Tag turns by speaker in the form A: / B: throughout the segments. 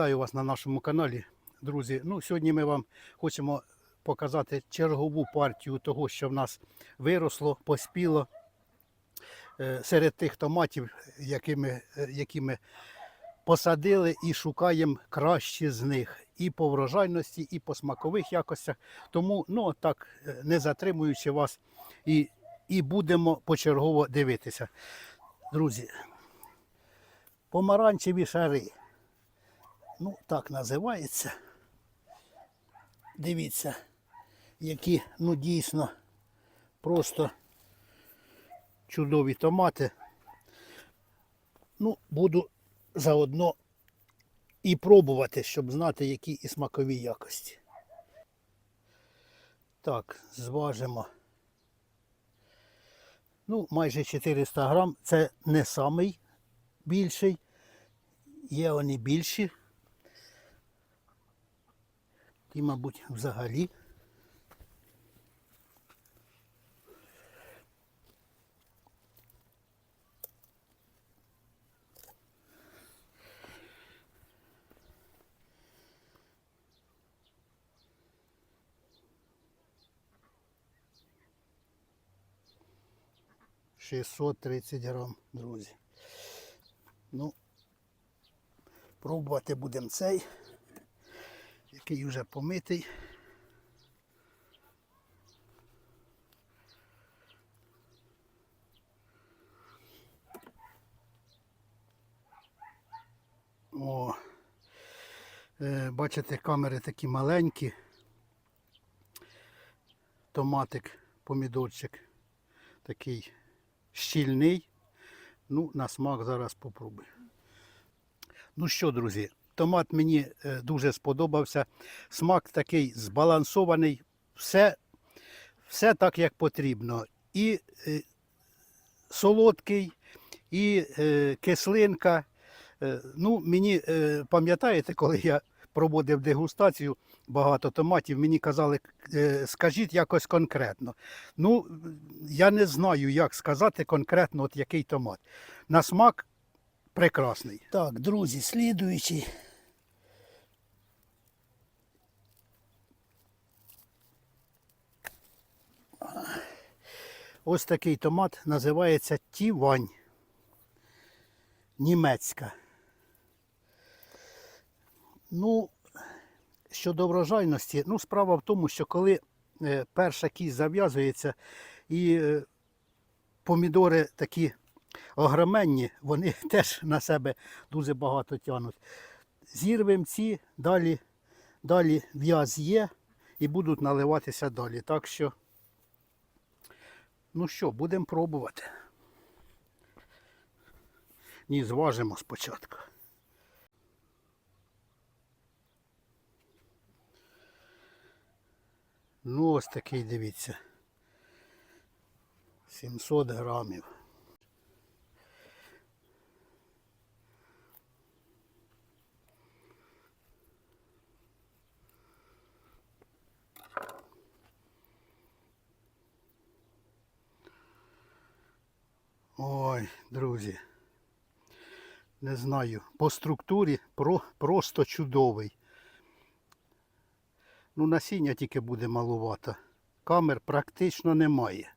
A: Вітаю вас на нашому каналі, друзі. Ну, сьогодні ми вам хочемо показати чергову партію того, що в нас виросло, поспіло е, серед тих томатів, які ми, е, які ми посадили і шукаємо кращі з них і по врожайності, і по смакових якостях. Тому, ну так, е, не затримуючи вас, і, і будемо почергово дивитися. Друзі, помаранчеві шари. Ну, так називається. Дивіться, які, ну дійсно, просто чудові томати. Ну, буду заодно і пробувати, щоб знати, які і смакові якості. Так, зважимо. Ну, майже 400 грам. Це не самий більший. Є вони більші. Ті, мабуть, взагалі. Шістсот тридцять грам, друзі. Ну, пробувати будемо цей який вже помитий. О, е, бачите, камери такі маленькі. Томатик, помідорчик такий щільний. Ну, на смак зараз попробую. Ну що, друзі, томат мені е, дуже сподобався. Смак такий збалансований, все, все так, як потрібно. І е, солодкий, і е, кислинка. Ну, мені пам'ятаєте, коли я проводив дегустацію багато томатів, мені казали, скажіть якось конкретно. Ну, я не знаю, як сказати конкретно, от який томат. На смак прекрасний. Так, друзі, слідуючий. Ось такий томат називається Тівань. Німецька. Ну, щодо врожайності, ну, справа в тому, що коли е, перша кість зав'язується і е, помідори такі огроменні, вони теж на себе дуже багато тягнуть. Зірвемо ці, далі, далі в'яз є і будуть наливатися далі. Так що, ну що, будемо пробувати. Ні, зважимо спочатку. Ну, ось такий, дивіться. 700 грамів. Ой, друзі. Не знаю. По структурі про, просто чудовий. Ну, насіння тільки буде малувато. Камер практично немає.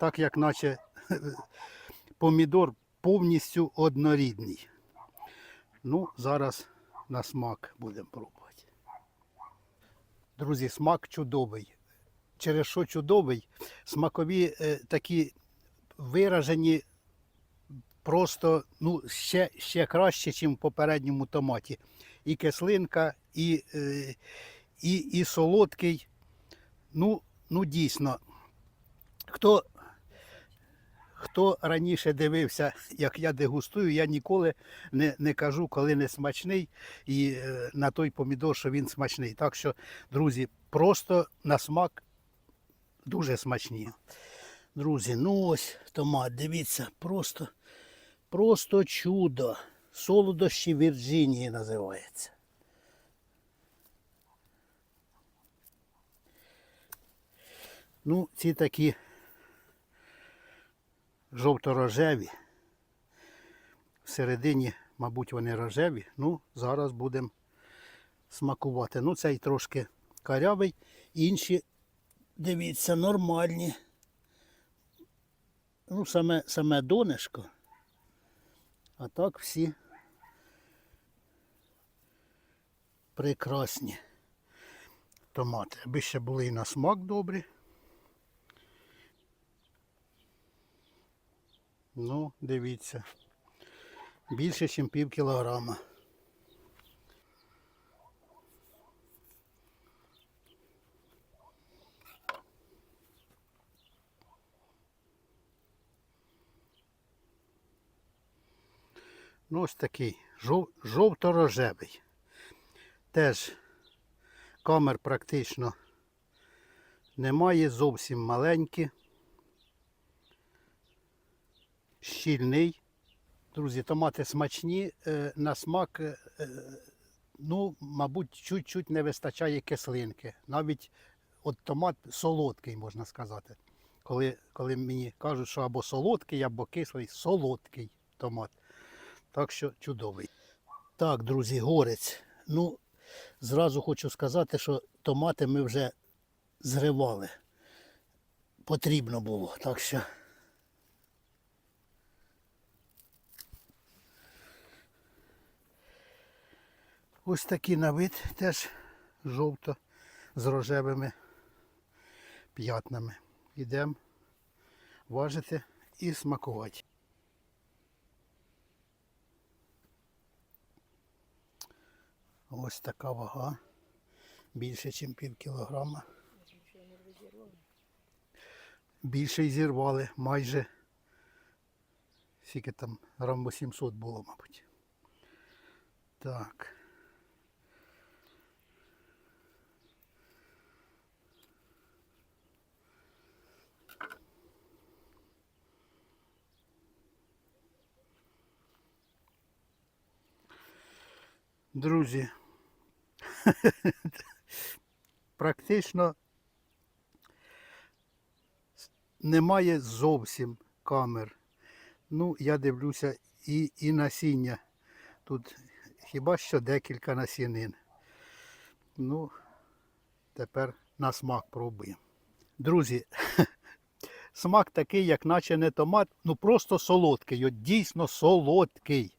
A: Так як наче помідор повністю однорідний. Ну, зараз на смак будемо пробувати. Друзі, смак чудовий. Через що чудовий, смакові е, такі виражені просто ну, ще, ще краще, ніж в попередньому томаті. І кислинка, і, е, і, і солодкий. Ну, ну дійсно, хто, хто раніше дивився, як я дегустую, я ніколи не, не кажу, коли не смачний, і е, на той помідор, що він смачний. Так що, друзі, просто на смак дуже смачні. Друзі, ну ось томат, дивіться, просто, просто чудо. Солодощі Вірджинії називається. Ну, ці такі жовто-рожеві. Всередині Мабуть, вони рожеві. Ну, зараз будемо смакувати. Ну, цей трошки карявий, інші, дивіться, нормальні. Ну, саме, саме донышко. А так всі прекрасні томати. Аби ще були і на смак добрі. Ну, дивіться. Більше, ніж пів кілограма. Ну, ось такий жов- жовто-рожевий. Теж камер практично немає, зовсім маленькі. Щільний. Друзі, томати смачні, е, на смак, е, е, ну, мабуть, чуть-чуть не вистачає кислинки. Навіть от томат солодкий, можна сказати. Коли, коли мені кажуть, що або солодкий, або кислий, солодкий томат. Так що чудовий. Так, друзі, горець. Ну, зразу хочу сказати, що томати ми вже зривали. Потрібно було. Так що. Ось такі на вид теж жовто з рожевими п'ятнами. Йдемо важити і смакувати. Ось така вага. Більше, ніж пів кілограма. Більше й зірвали, майже скільки там грам 800 було, мабуть. Так. Друзі, практично немає зовсім камер. Ну, я дивлюся і, і насіння. Тут хіба що декілька насінин. Ну, тепер на смак пробуємо. Друзі, смак такий, як наче не томат, ну просто солодкий, от дійсно солодкий.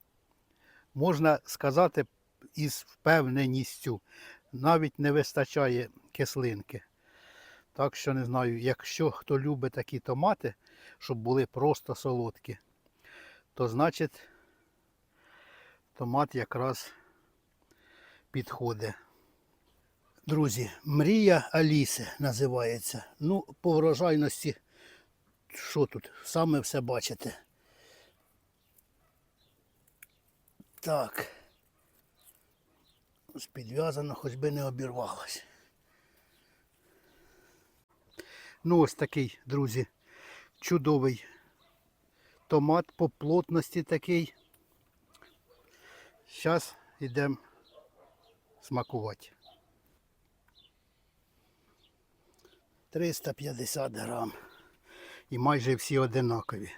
A: Можна сказати із впевненістю. Навіть не вистачає кислинки. Так що не знаю, якщо хто любить такі томати, щоб були просто солодкі, то значить томат якраз підходить. Друзі, мрія Аліси називається. Ну, по врожайності, що тут? Саме все бачите. Так. Підв'язано, хоч би не обірвалось. Ну, ось такий, друзі, чудовий томат по плотності такий. Зараз йдемо смакувати. 350 грам. І майже всі одинакові.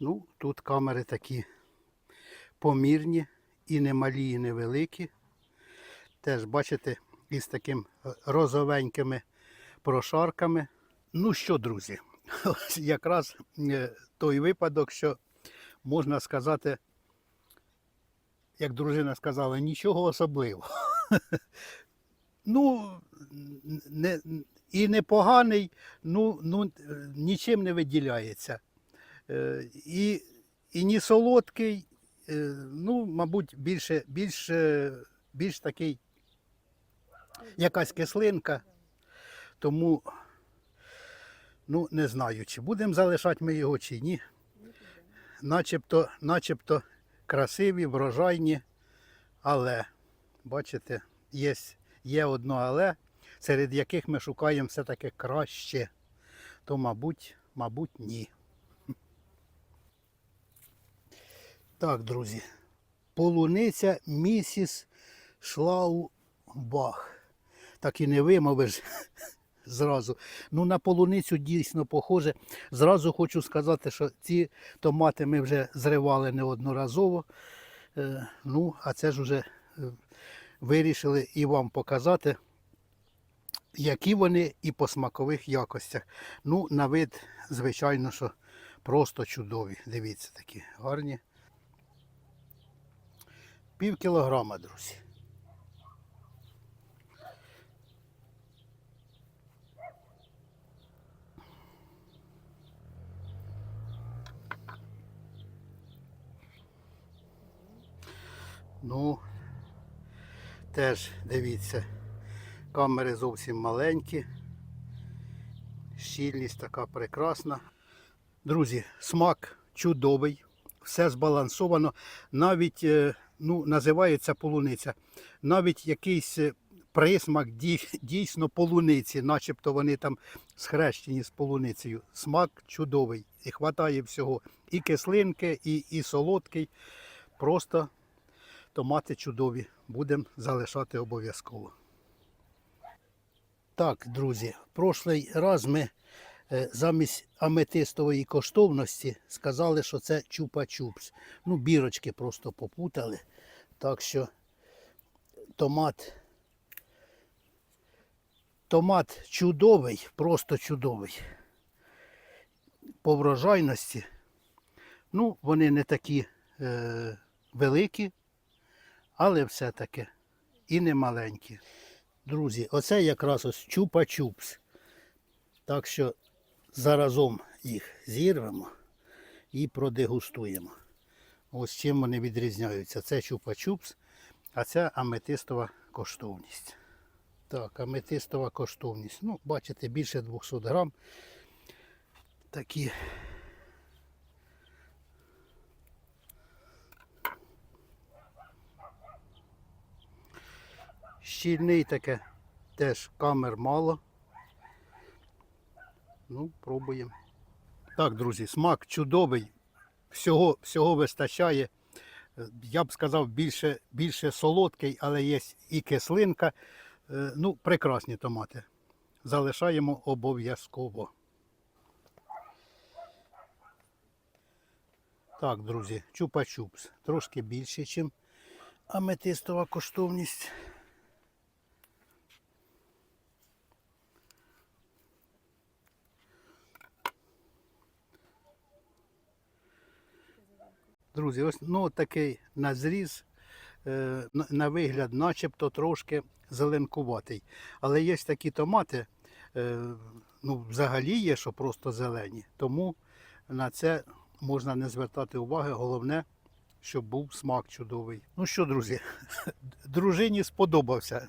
A: Ну, тут камери такі помірні, і не малі, і невеликі. Теж бачите, із таким е, розовенькими прошарками. Ну що, друзі, ось якраз е, той випадок, що можна сказати, як дружина сказала, нічого особливого. Ну, не, і непоганий, ну, ну, нічим не виділяється. Е, І, і не солодкий, е, ну, мабуть, більше, більш, більш такий якась кислинка. Тому, ну, не знаю, чи будемо залишати ми його, чи ні. Начебто, начебто красиві, врожайні, але, бачите, є, є одно але, серед яких ми шукаємо все-таки краще. То, мабуть, мабуть, ні. Так, друзі, полуниця місіс Шлаубах. так і не вимовиш зразу. Ну, на полуницю дійсно похоже. Зразу хочу сказати, що ці томати ми вже зривали неодноразово. Е, Ну, а це ж вже е, вирішили і вам показати, які вони і по смакових якостях. Ну, на вид, звичайно, що просто чудові. Дивіться, такі гарні. Пів кілограма, друзі. Ну, теж дивіться, камери зовсім маленькі. Щільність така прекрасна. Друзі, смак чудовий, все збалансовано. Навіть е, ну, називається полуниця. Навіть якийсь е, присмак дійсно полуниці, начебто вони там схрещені з полуницею. Смак чудовий. І хватає всього. І кислинки, і, і солодкий. Просто томати чудові. Будемо залишати обов'язково. Так, друзі, прошлий раз ми замість аметистової коштовності сказали, що це чупа-чупс. Ну, бірочки просто попутали. Так що томат. Томат чудовий, просто чудовий. По врожайності. Ну, вони не такі е, великі, але все-таки і не маленькі. Друзі, оце якраз ось чупа-чупс. Так що заразом їх зірвемо і продегустуємо. Ось чим вони відрізняються. Це чупа-чупс, а це аметистова коштовність. Так, аметистова коштовність. Ну, бачите, більше 200 грам. Такі. Щільний таке, теж камер мало. Ну, пробуємо. Так, друзі, смак чудовий. Всього, всього вистачає. Е, Я б сказав, більше, більше солодкий, але є і кислинка. Е, Ну, прекрасні томати. Залишаємо обов'язково. Так, друзі, чупа-чупс. Трошки більше, ніж аметистова коштовність. Друзі, ось ну, такий назріз, е, на- вигляд, начебто трошки зеленкуватий. Але є такі томати, е, ну, взагалі є, що просто зелені. Тому на це можна не звертати уваги. Головне, щоб був смак чудовий. Ну що, друзі, дружині сподобався.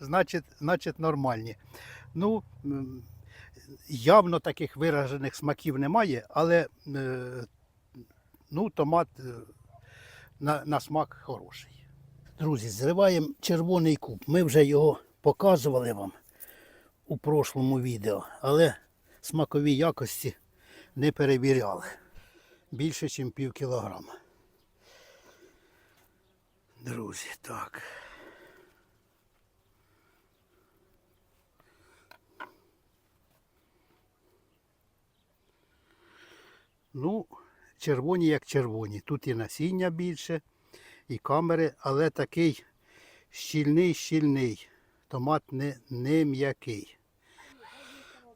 A: Значить, значить нормальні. Ну, явно таких виражених смаків немає, але е, ну, томат е, на, на смак хороший. Друзі, зриваємо червоний куб. Ми вже його показували вам у прошлому відео, але смакові якості не перевіряли. Більше, ніж пів кілограма. Друзі, так. Ну, червоні як червоні. Тут і насіння більше, і камери, але такий щільний, щільний. Томат не, не м'який.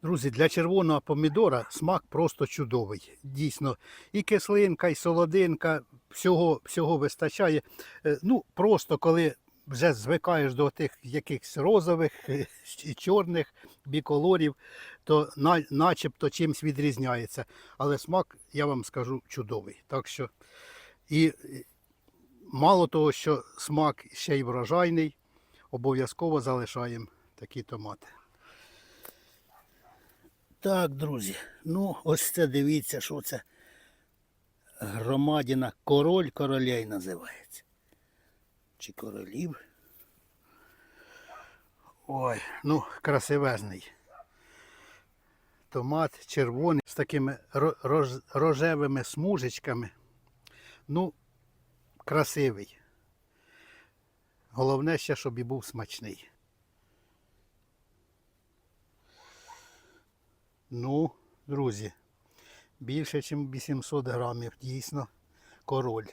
A: Друзі, для червоного помідора смак просто чудовий. Дійсно, і кислинка, і солодинка, всього, всього вистачає. Е, Ну, просто коли вже звикаєш до тих якихось розових е, і чорних біколорів, то на, начебто чимось відрізняється. Але смак, я вам скажу, чудовий. Так що і е, мало того, що смак ще й врожайний, обов'язково залишаємо такі томати. Так, друзі, ну ось це дивіться, що це громадіна король королей називається чи королів. Ой, ну, красивезний. Томат червоний з такими рожевими смужечками. Ну, красивий. Головне ще, щоб і був смачний. Ну, друзі, більше, ніж 800 грамів, дійсно, король.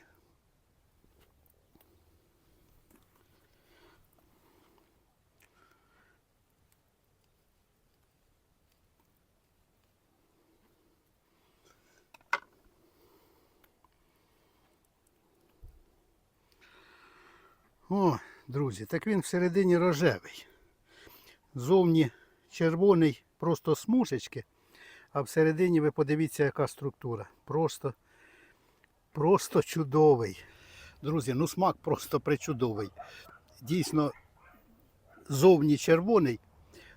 A: О, друзі, так він всередині рожевий. Зовні червоний, просто смужечки, а всередині ви подивіться, яка структура. Просто, просто чудовий. Друзі, ну смак просто причудовий. Дійсно, зовні червоний,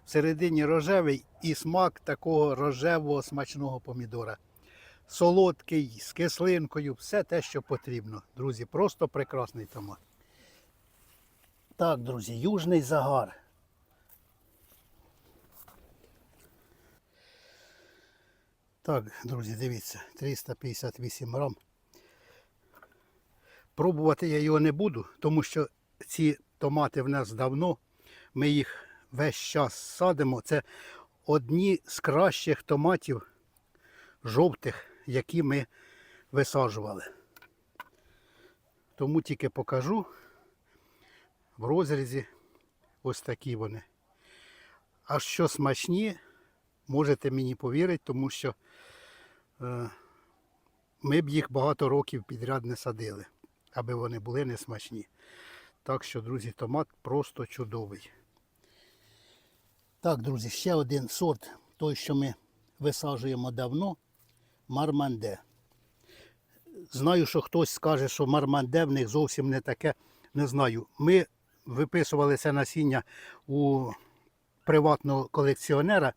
A: всередині рожевий і смак такого рожевого смачного помідора. Солодкий, з кислинкою, все те, що потрібно. Друзі, просто прекрасний томат. Так, друзі, южний загар. Так, друзі, дивіться, 358 грам. Пробувати я його не буду, тому що ці томати в нас давно. Ми їх весь час садимо. Це одні з кращих томатів жовтих, які ми висаджували. Тому тільки покажу в розрізі ось такі вони. А що смачні, можете мені повірити, тому що е, ми б їх багато років підряд не садили, аби вони були не смачні. Так що, друзі, томат просто чудовий. Так, друзі, ще один сорт, той, що ми висаджуємо давно, марманде. Знаю, що хтось скаже, що марманде в них зовсім не таке. Не знаю. Ми виписували це насіння у приватного колекціонера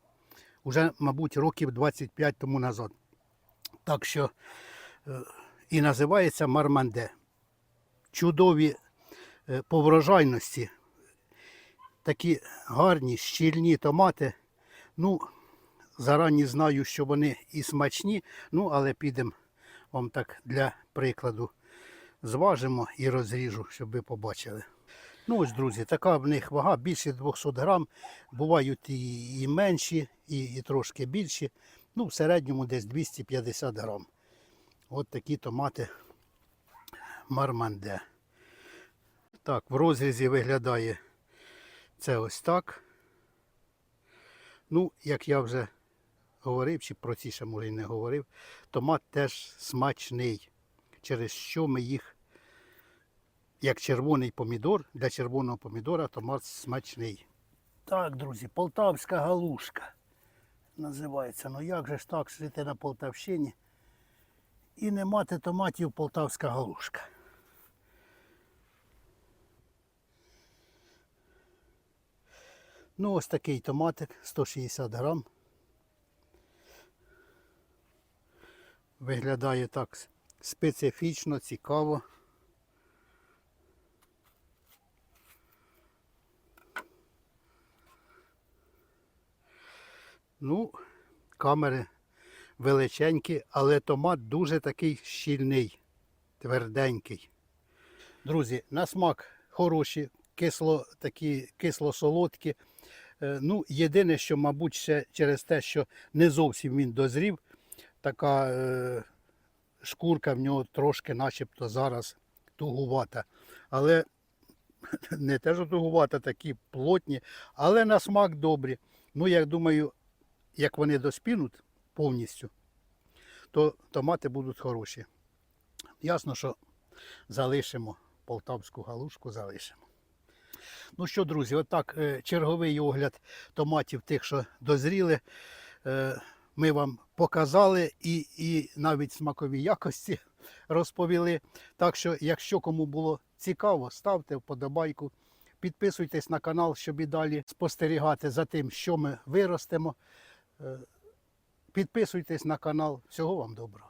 A: вже, мабуть, років 25 тому назад. Так що е, і називається марманде. Чудові е, по врожайності, такі гарні, щільні томати. Ну, зарані знаю, що вони і смачні, ну, але підемо вам так для прикладу зважимо і розріжу, щоб ви побачили. Ну ось, друзі, така в них вага більше 200 грам. Бувають і, і менші, і, і трошки більші. Ну, в середньому десь 250 грам. От такі томати марманде. Так, в розрізі виглядає це ось так. Ну, як я вже говорив, чи про ці ще може і не говорив, томат теж смачний, через що ми їх як червоний помідор, для червоного помідора томат смачний. Так, друзі, полтавська галушка називається. Ну як же ж так жити на Полтавщині і не мати томатів полтавська галушка. Ну, ось такий томатик 160 грам. Виглядає так специфічно, цікаво. Ну, камери величенькі, але томат дуже такий щільний, тверденький. Друзі, на смак хороші, кисло, такі кисло-солодкі. Е, Ну, єдине, що, мабуть, ще через те, що не зовсім він дозрів, така е, шкурка в нього трошки начебто зараз тугувата. Але не те, що тугувата, такі плотні, але на смак добрі. Ну, я думаю, як вони доспінуть повністю, то томати будуть хороші. Ясно, що залишимо полтавську галушку, залишимо. Ну що, друзі, отак е, черговий огляд томатів тих, що дозріли. Е, Ми вам показали і, і навіть смакові якості розповіли. Так що, якщо кому було цікаво, ставте вподобайку. Підписуйтесь на канал, щоб і далі спостерігати за тим, що ми виростемо. Е, Підписуйтесь на канал. Всього вам доброго.